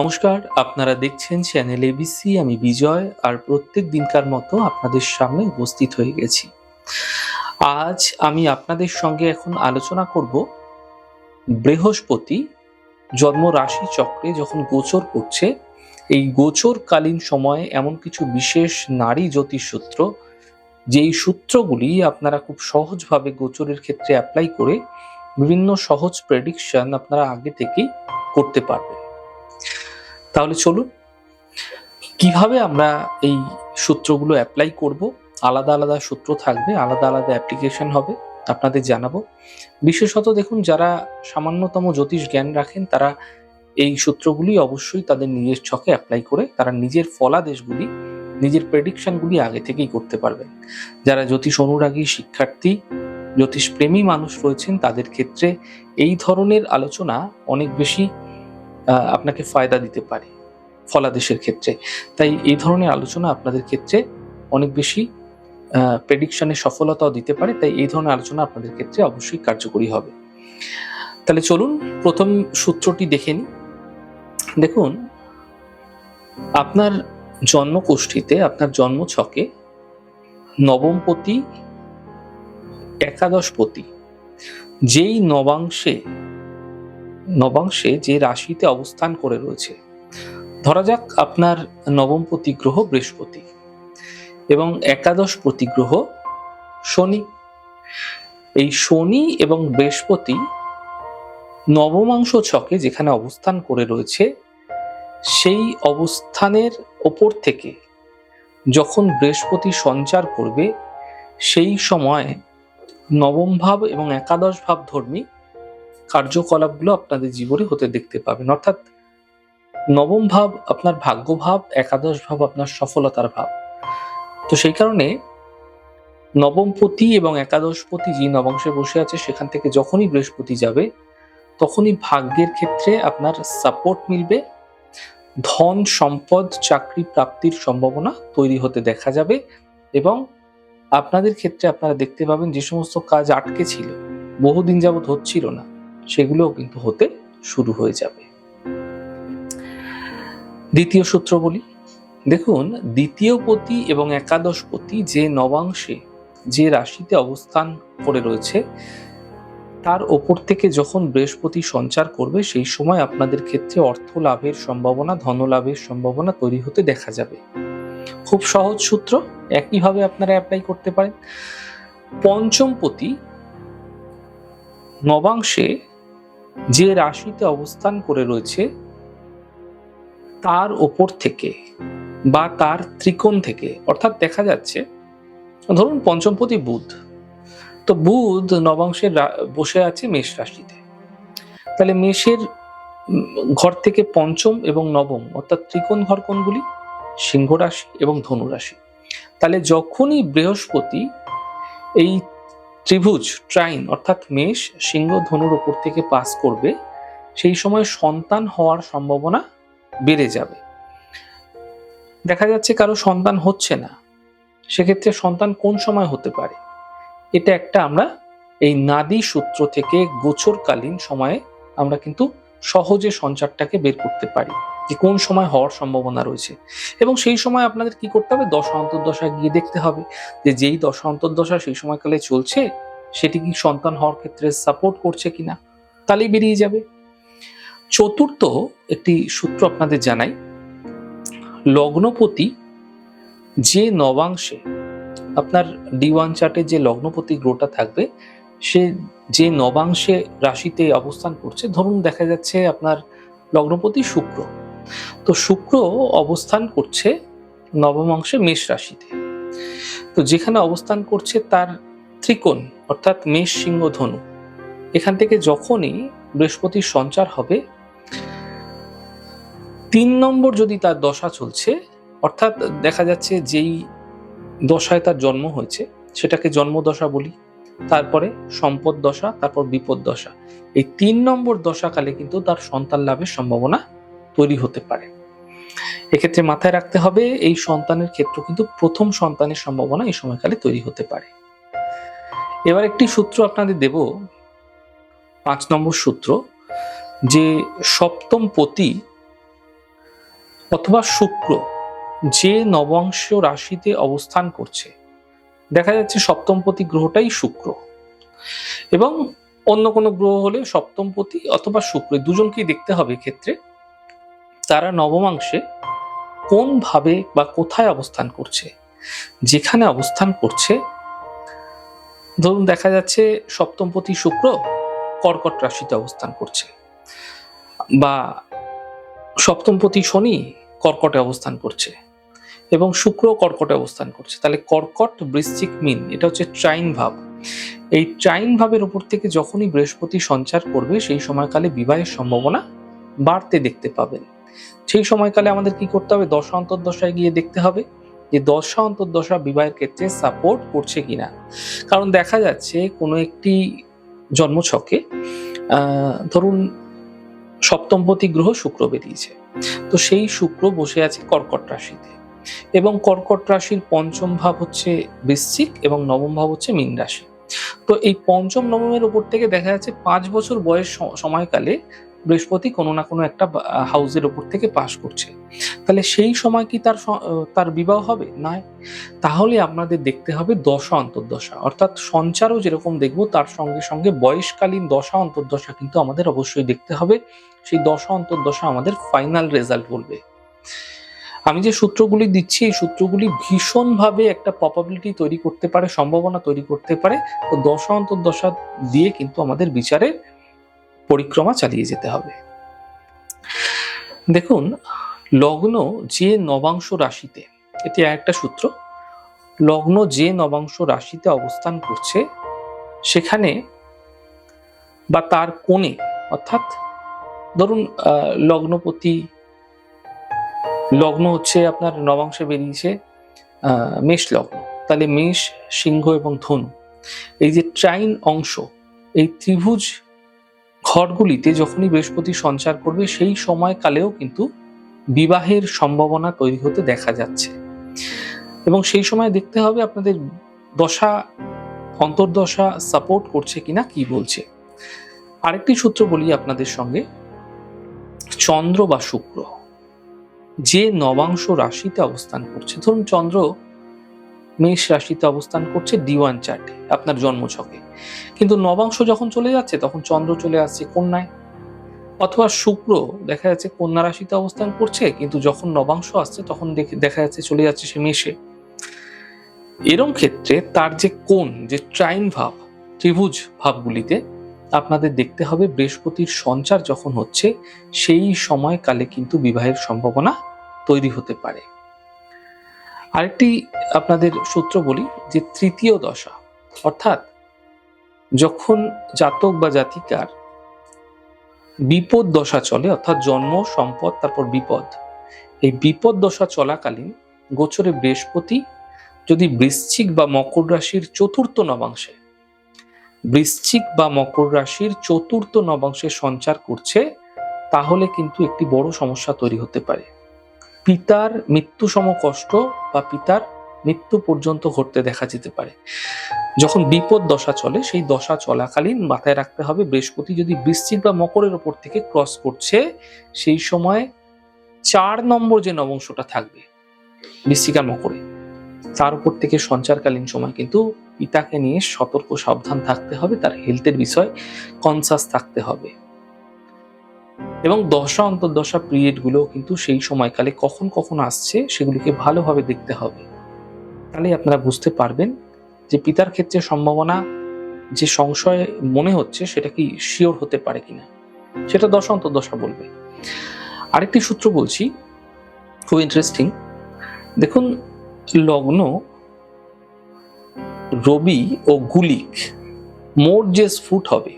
নমস্কার, আপনারা দেখছেন চ্যানেল এবিসি আমি বিজয়, আর প্রত্যেক দিনকার মতো আপনাদের সামনে উপস্থিত হয়ে গেছি। আজ আমি আপনাদের সঙ্গে এখন আলোচনা করব বৃহস্পতি জন্ম রাশি চক্রে যখন গোচর করছে, এই গোচরকালীন সময়ে এমন কিছু বিশেষ নারী জ্যোতিষ সূত্র যেই সূত্রগুলি আপনারা খুব সহজভাবে গোচরের ক্ষেত্রে অ্যাপ্লাই করে বিভিন্ন সহজ প্রেডিকশন আপনারা আগে থেকেই করতে পারবেন। তাহলে চলুন। কীভাবে আমরা এই সূত্রগুলো অ্যাপ্লাই করব? আলাদা আলাদা সূত্র থাকবে, আলাদা আলাদা অ্যাপ্লিকেশন হবে, আপনাদের জানাব। বিশেষত দেখুন, যারা সামান্যতম জ্যোতিষ জ্ঞান রাখেন, তারা এই সূত্রগুলি অবশ্যই তাদের নিজের ছকে অ্যাপ্লাই করে, তারা নিজের ফলাদেশগুলি, নিজের প্রেডিকশনগুলি আগে থেকেই করতে পারবেন। যারা জ্যোতিষ অনুরাগী শিক্ষার্থী জ্যোতিষ প্রেমী মানুষ রয়েছেন, তাদের ক্ষেত্রে এই ধরনের আলোচনা অনেক বেশি আপনাকে ফায়দা দিতে পারে ফলাদেশের ক্ষেত্রে। তাই এই ধরনের আলোচনা আপনাদের ক্ষেত্রে অনেক বেশি প্রেডিকশনে সফলতাও দিতে পারে, তাই এই ধরনের আলোচনা আপনাদের ক্ষেত্রে অবশ্যই কার্যকরী হবে। তাহলে চলুন প্রথম সূত্রটি দেখে নিই। দেখুন, আপনার জন্মকোষ্ঠীতে আপনার জন্মছকে নবমপতি, একাদশপতি, যেই নবাংশে নবাংশে যে রাশিতে অবস্থান করে রয়েছে, ধরা যাক আপনার নবম প্রতিগ্রহ বৃহস্পতি এবং একাদশ প্রতিগ্রহ শনি। এই শনি এবং বৃহস্পতি নবমাংশ ছকে যেখানে অবস্থান করে রয়েছে, সেই অবস্থানের ওপর থেকে যখন বৃহস্পতি সঞ্চার করবে, সেই সময় নবম ভাব এবং একাদশ ভাব ধর্মী কার্যকলাপগুলো আপনাদের জীবনে হতে দেখতে পাবেন। অর্থাৎ নবম ভাব আপনার ভাগ্য ভাব, একাদশ ভাব আপনার সফলতার ভাব। তো সেই কারণে নবমপতি এবং একাদশপতি যে নবংশে বসে আছে, সেখান থেকে যখনই বৃহস্পতি যাবে, তখনই ভাগ্যের ক্ষেত্রে আপনার সাপোর্ট মিলবে। ধন, সম্পদ, চাকরি, প্রাপ্তির সম্ভাবনা তৈরি হতে দেখা যাবে এবং আপনাদের ক্ষেত্রে আপনারা দেখতে পাবেন যে সমস্ত কাজ আটকে ছিল, বহুদিন যাবৎ হচ্ছিল না। সেগুলোও কিন্তু হতে শুরু হয়ে যাবে। দ্বিতীয় সূত্র বলি, দেখুন, দ্বিতীয় পতি এবং একাদশ পতি যে নবাংশে যে রাশিতে অবস্থান করে রয়েছে, তার ওপর থেকে যখন বৃহস্পতি সঞ্চার করবে, সেই সময় আপনাদের ক্ষেত্রে অর্থ লাভের সম্ভাবনা, ধন লাভের সম্ভাবনা তৈরি হতে দেখা যাবে। খুব সহজ সূত্র, একইভাবে আপনারা অ্যাপ্লাই করতে পারেন। পঞ্চম পতি নবাংশে যে রাশিতে অবস্থান করে রয়েছে তার ওপর থেকে বা তার ত্রিকোণ থেকে, অর্থাৎ দেখা যাচ্ছে, ধরুন পঞ্চমপতি বুধ। তো বুধ নবাংশের রা- বসে আছে মেষ রাশিতে। তাহলে মেষের ঘর থেকে পঞ্চম এবং নবম, অর্থাৎ ত্রিকোণ ঘর কোনগুলি? সিংহ রাশি এবং ধনু রাশি। তাহলে যখনই বৃহস্পতি এই ত্রিভুজ, ট্রাইন, অর্থাৎ মেষ, সিংহ, ধনুর উপর থেকে পাস করবে, সেই সময় সন্তান হওয়ার সম্ভাবনা বেড়ে যাবে। দেখা যাচ্ছে কারও সন্তান হচ্ছে না। সেক্ষেত্রে সন্তান কোন সময় হতে পারে? এটা একটা আমরা এই নাদি সূত্র থেকে গোচরকালীন সময়ে আমরা কিন্তু সহজে সঞ্চারটাকে বের করতে পারি যে কোন সময় হওয়ার সম্ভাবনা রয়েছে। এবং সেই সময় আপনাদের কি করতে হবে? দশা অন্তর্দশা গিয়ে দেখতে হবে যে যেই দশা অন্তর্দশা সেই সময়কালে চলছে, সেটি কি সন্তান হওয়ার ক্ষেত্রে সাপোর্ট করছে কিনা? তাহলেই বেরিয়ে যাবে। চতুর্থ একটি সূত্র আপনাদের জানাই, লগ্নপতি যে নবাংশে, আপনার ডি ওয়ান চার্টে যে লগ্নপতি গ্রহটা থাকবে সে যে নবাংশে রাশিতে অবস্থান করছে, ধরুন দেখা যাচ্ছে আপনার লগ্নপতি শুক্র। তো শুক্র অবস্থান করছে নবমাংশে মেষ রাশিতে। তো যেখানে অবস্থান করছে তার ত্রিকোণ, অর্থাৎ মেষ সিংহ ধনু। এখান থেকে যখনই বৃহস্পতির সঞ্চার হবে, তিন নম্বর যদি তার দশা চলছে, অর্থাৎ দেখা যাচ্ছে যেই দশায় তার জন্ম হয়েছে, সেটাকে জন্মদশা বলি। তারপরে সম্পদ দশা, তারপর বিপদ দশা। এই তিন নম্বর দশাকালে কিন্তু তার সন্তান লাভের সম্ভাবনা তৈরি হতে পারে। এক্ষেত্রে মাথায় রাখতে হবে, এই সন্তানের ক্ষেত্র কিন্তু প্রথম সন্তানের সম্ভাবনা এই সময়কালে তৈরি হতে পারে। এবার একটি সূত্র আপনাদের দেব, পাঁচ নম্বর সূত্র, যে সপ্তম পতি অথবা শুক্র যে নবংশ রাশিতে অবস্থান করছে দেখা যাচ্ছে সপ্তমপতি গ্রহটাই শুক্র। এবং অন্য কোনো গ্রহ হলে সপ্তমপতি অথবা শুক্র দুজনকেই দেখতে হবে ক্ষেত্রে তারা নবমাংশে কোন ভাবে বা কোথায় অবস্থান করছে, যেখানে অবস্থান করছে, ধরুন দেখা যাচ্ছে সপ্তমপতি শুক্র কর্কট রাশিতে অবস্থান করছে বা সপ্তমপতি শনি কর্কটে অবস্থান করছে। এবং শুক্র কর্কটে অবস্থান করছে। তাহলে কর্কট, বৃশ্চিক, মিন, এটা হচ্ছে ট্রাইন ভাব। এই ট্রাইন ভাবের উপর থেকে যখনই বৃহস্পতি সঞ্চার করবে, সেই সময়কালে বিবাহের সম্ভাবনা বাড়তে দেখতে পাবেন সেই সময়কালে আমাদের কি করতে হবে? দশা অন্তর্দশায় গিয়ে দেখতে হবে যে দশা অন্তর্দশা বিবাহের ক্ষেত্রে সাপোর্ট করছে কিনা। কারণ দেখা যাচ্ছে কোনো একটি জন্মছকে ধরুন সপ্তমপতি গ্রহ শুক্র বেরিয়েছে। তো সেই শুক্র বসে আছে কর্কট রাশিতে। এবং কর্কট রাশির পঞ্চম ভাব হচ্ছে বৃশ্চিক এবং নবম ভাব হচ্ছে মীন রাশি। তো এই পঞ্চম, নবমের উপর থেকে দেখা যাচ্ছে পাঁচ বছর বয়স সময়কালে বৃহস্পতি কোনো না কোনো একটা হাউসের উপর থেকে পাশ করছে। তাহলে সেই সময় কি তার তার বিবাহ হবে? না তাহলে আপনাদের দেখতে হবে দশা, অন্তর্দশা। অর্থাৎ সঞ্চারও যেরকম দেখব, তার সঙ্গে সঙ্গে বয়সকালীন দশা, অন্তর্দশা কিন্তু আমাদের অবশ্যই দেখতে হবে। সেই দশা, অন্তর্দশা আমাদের ফাইনাল রেজাল্ট বলবে। আমি যে সূত্রগুলি দিচ্ছি, এই সূত্রগুলি ভীষণভাবে একটা প্রবাবিলিটি তৈরি করতে পারে, সম্ভাবনা তৈরি করতে পারে। তো দশা অন্তর্দশা দিয়ে কিন্তু আমাদের বিচারের পরিক্রমা চালিয়ে যেতে হবে। দেখুন, লগ্ন যে নবাংশ রাশিতে, এটি একটা সূত্র, লগ্ন যে নবাংশ রাশিতে অবস্থান করছে, সেখানে বা তার কোণে, অর্থাৎ ধরুন লগ্নপতি লগ্ন হচ্ছে আপনার নবাংশে বেরিয়েছে মেষ লগ্ন। তাহলে মেষ, সিংহ এবং ধনু। এই যে ট্রাইন অংশ, এই ত্রিভুজ ঘরগুলিতে যখনই বৃহস্পতি সঞ্চার করবে, সেই সময়কালেও কিন্তু বিবাহের সম্ভাবনা তৈরি হতে দেখা যাচ্ছে। এবং সেই সময় দেখতে হবে আপনাদের দশা, অন্তর্দশা সাপোর্ট করছে কিনা কি বলছে। আরেকটি সূত্র বলি আপনাদের সঙ্গে, চন্দ্র বা শুক্র। যে নবাংশ রাশিতে অবস্থান করছে। ধরুন চন্দ্র মেষ রাশিতে অবস্থান করছে ডি ওয়ান চার্টে আপনার জন্মছকে। কিন্তু নবাংশ যখন চলে যাচ্ছে, তখন চন্দ্র চলে আসছে কন্যায়। অথবা শুক্র দেখা যাচ্ছে কন্যা রাশিতে অবস্থান করছে, কিন্তু যখন নবাংশ আসছে, তখন দেখা যাচ্ছে চলে যাচ্ছে সে মেষে। এরম ক্ষেত্রে তার যে কোন যে ট্রাইন ভাব, ত্রিভুজ ভাবগুলিতে আপনাদের দেখতে হবে বৃহস্পতির সঞ্চার যখন হচ্ছে, সেই সময়কালে কিন্তু বিবাহের সম্ভাবনা তৈরি হতে পারে। আরেকটি আপনাদের সূত্র বলি যে তৃতীয় দশা, অর্থাৎ যখন জাতক বা জাতিকার বিপদ দশা চলে, অর্থাৎ জন্ম, সম্পদ, তারপর বিপদ, এই বিপদ দশা চলাকালীন গোচরে বৃহস্পতি যদি বৃশ্চিক বা মকর রাশির চতুর্থ নবাংশে বৃশ্চিক বা মকর রাশির চতুর্থ নবাংশে সঞ্চার করছে, তাহলে কিন্তু একটি বড় সমস্যা তৈরি হতে পারে। পিতার মৃত্যু সম কষ্ট বা পিতার মৃত্যু পর্যন্ত ঘটতে দেখা যেতে পারে। যখন বিপদ দশা চলে, সেই দশা চলাকালীন মাথায় রাখতে হবে, বৃহস্পতি যদি বৃশ্চিক বা মকরের ওপর থেকে ক্রস করছে, সেই সময় চার নম্বর যে নবংশটা থাকবে, বৃশ্চিক মকরে তার উপর থেকে সঞ্চারকালীন সময় কিন্তু পিতাকে নিয়ে সতর্ক, সাবধান থাকতে হবে। তার হেলথের বিষয় কনসাস থাকতে হবে। এবং দশা, অন্তর্দশা পিরিয়ডগুলো কিন্তু সেই সময়কালে কখন কখন আসছে সেগুলিকে ভালোভাবে দেখতে হবে। তাহলে আপনারা বুঝতে পারবেন যে পিতার ক্ষেত্রে সম্ভাবনা যে সংশয় মনে হচ্ছে সেটা কি শিওর হতে পারে কিনা। সেটা দশা, অন্তর্দশা বলবে। আরেকটি সূত্র বলছি, খুব ইন্টারেস্টিং দেখুন লগ্ন, রবি ও গুলিক, মোট যে স্ফুট হবে,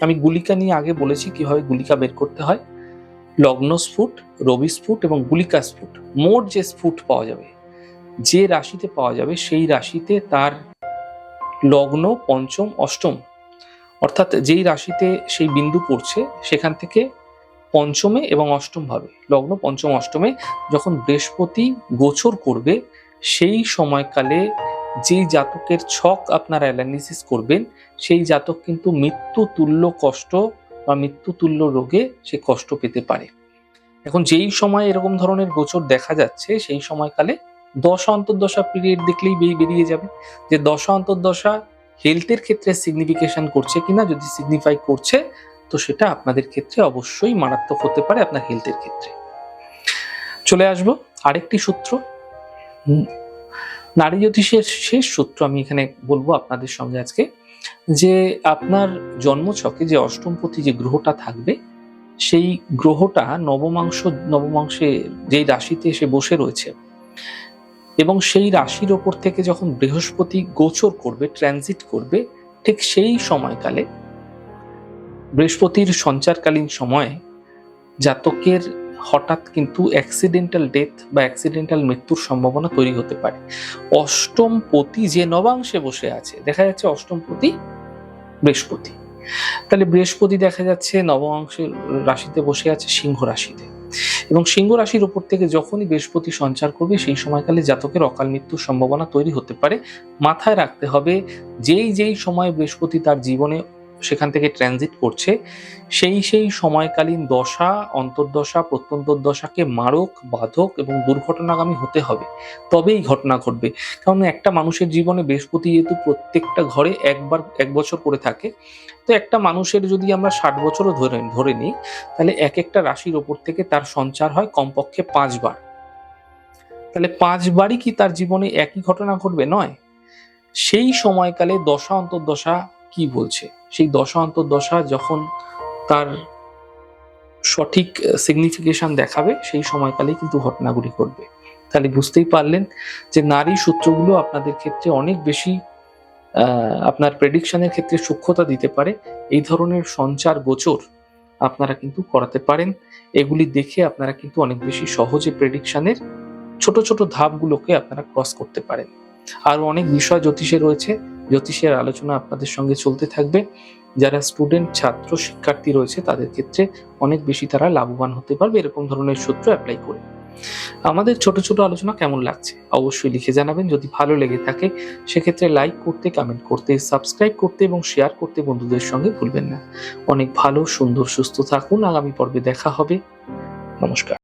আমি গুলিকা নিয়ে আগে বলেছি কীভাবে গুলিকা বের করতে হয়। লগ্ন স্ফুট, রবি স্ফুট এবং গুলিকা স্ফুট, মোট যে স্ফুট পাওয়া যাবে, যে রাশিতে পাওয়া যাবে, সেই রাশিতে তার লগ্ন পঞ্চম, অষ্টম, অর্থাৎ যেই রাশিতে সেই বিন্দু পড়ছে, সেখান থেকে পঞ্চমে এবং অষ্টম ভাবে, লগ্ন পঞ্চম, অষ্টমে যখন বৃহস্পতি গোচর করবে সেই সময়কালে যেই জাতকের ছক আপনারা অ্যানালিসিস করবেন, সেই জাতক কিন্তু মৃত্যু তুল্য কষ্ট বা মৃত্যু তুল্য রোগে সে কষ্ট পেতে পারে। এখন যেই সময় এরকম ধরনের গোচর দেখা যাচ্ছে, সেই সময়কালে দশা অন্তর্দশা পিরিয়ড দেখলেই বেরিয়ে যাবে। যে দশা অন্তর্দশা হেলথের ক্ষেত্রে সিগনিফিকেশন করছে কিনা, যদি সিগনিফাই করছে, তো সেটা আপনাদের ক্ষেত্রে অবশ্যই মারাত্মক হতে পারে আপনার হেলথের ক্ষেত্রে। চলে আসব আরেকটি সূত্র। নারী জ্যোতিষের শেষ সূত্র আমি এখানে বলব আপনাদের সঙ্গে আজকে, যে আপনার জন্মছকে যে অষ্টমপতি যে গ্রহটা থাকবে, সেই গ্রহটা নবমাংশ, নবমাংশে যেই রাশিতে এসে বসে রয়েছে এবং সেই রাশির ওপর থেকে যখন বৃহস্পতি গোচর করবে ট্রানজিট করবে, ঠিক সেই সময়কালে বৃহস্পতির সঞ্চারকালীন সময়ে জাতকের হঠাৎ কিন্তু অ্যাক্সিডেন্টাল ডেথ বা অ্যাক্সিডেন্টাল মৃত্যুর সম্ভাবনা তৈরি হতে পারে। অষ্টম পতি যে নবাংশে বসে আছে, দেখা যাচ্ছে অষ্টম পতি বৃহস্পতি। তাহলে বৃহস্পতি দেখা যাচ্ছে নবমাংশের রাশিতে বসে আছে সিংহ রাশিতে। এবং সিংহ রাশির উপর থেকে যখনই বৃহস্পতি সঞ্চার করবে, সেই সময়কালে জাতকের অকাল মৃত্যুর সম্ভাবনা তৈরি হতে পারে। মাথায় রাখতে হবে, যেই যেই সময় বৃহস্পতি তার জীবনে সেখান থেকে ট্রানজিট করছে। সেই সেই সময়কালীন দশা, অন্তর্দশা, প্রত্যন্তর্দশাকে মারক, বাধক এবং দুর্ঘটনাগামী হতে হবে। তবেই ঘটনা ঘটবে। কারণ একটা মানুষের জীবনে বৃহস্পতি যেহেতু প্রত্যেকটা ঘরে একবার, এক বছর করে থাকে, তো একটা মানুষের যদি আমরা ষাট বছরও ধরে ধরে নিই, তাহলে এক একটা রাশির ওপর থেকে তার সঞ্চার হয় কমপক্ষে পাঁচবার। তাহলে পাঁচবারই কি তার জীবনে একই ঘটনা ঘটবে? নয়। সেই সময়কালে দশা, অন্তর্দশা কি বলছে? সেই দশা অন্তর্দশা যখন তার সঠিক সিগনিফিকেশন দেখাবে, সেই সময়কালে কিন্তু ঘটনাগুলি ঘটবে। তাহলে বুঝতেই পারলেন যে নারী সূত্রগুলো আপনাদের ক্ষেত্রে অনেক বেশি আপনার প্রেডিকশনের ক্ষেত্রে সূক্ষ্মতা দিতে পারে। এই ধরনের সঞ্চার গোচর আপনারা কিন্তু করাতে পারেন। এগুলি দেখে আপনারা কিন্তু অনেক বেশি সহজে প্রেডিকশনের ছোট ছোট ধাপগুলোকে আপনারা ক্রস করতে পারেন। আর অনেক বিষয় জ্যোতিষে রয়েছে। জ্যোতিষের আলোচনা আপনাদের সঙ্গে চলতে থাকবে। যারা স্টুডেন্ট ছাত্র, শিক্ষার্থী রয়েছে, তাদের ক্ষেত্রে অনেক বেশি তারা লাভবান হতে পারবে, এরকম ধরনের সূত্র অ্যাপ্লাই করে। আমাদের ছোট ছোট আলোচনা কেমন লাগছে? অবশ্যই লিখে জানাবেন। যদি ভালো লেগে থাকে, সেক্ষেত্রে লাইক করতে কমেন্ট করতে সাবস্ক্রাইব করতে এবং শেয়ার করতে বন্ধুদের সঙ্গে ভুলবেন না। অনেক ভালো, সুন্দর, সুস্থ থাকুন। আগামী পর্বে দেখা হবে। নমস্কার।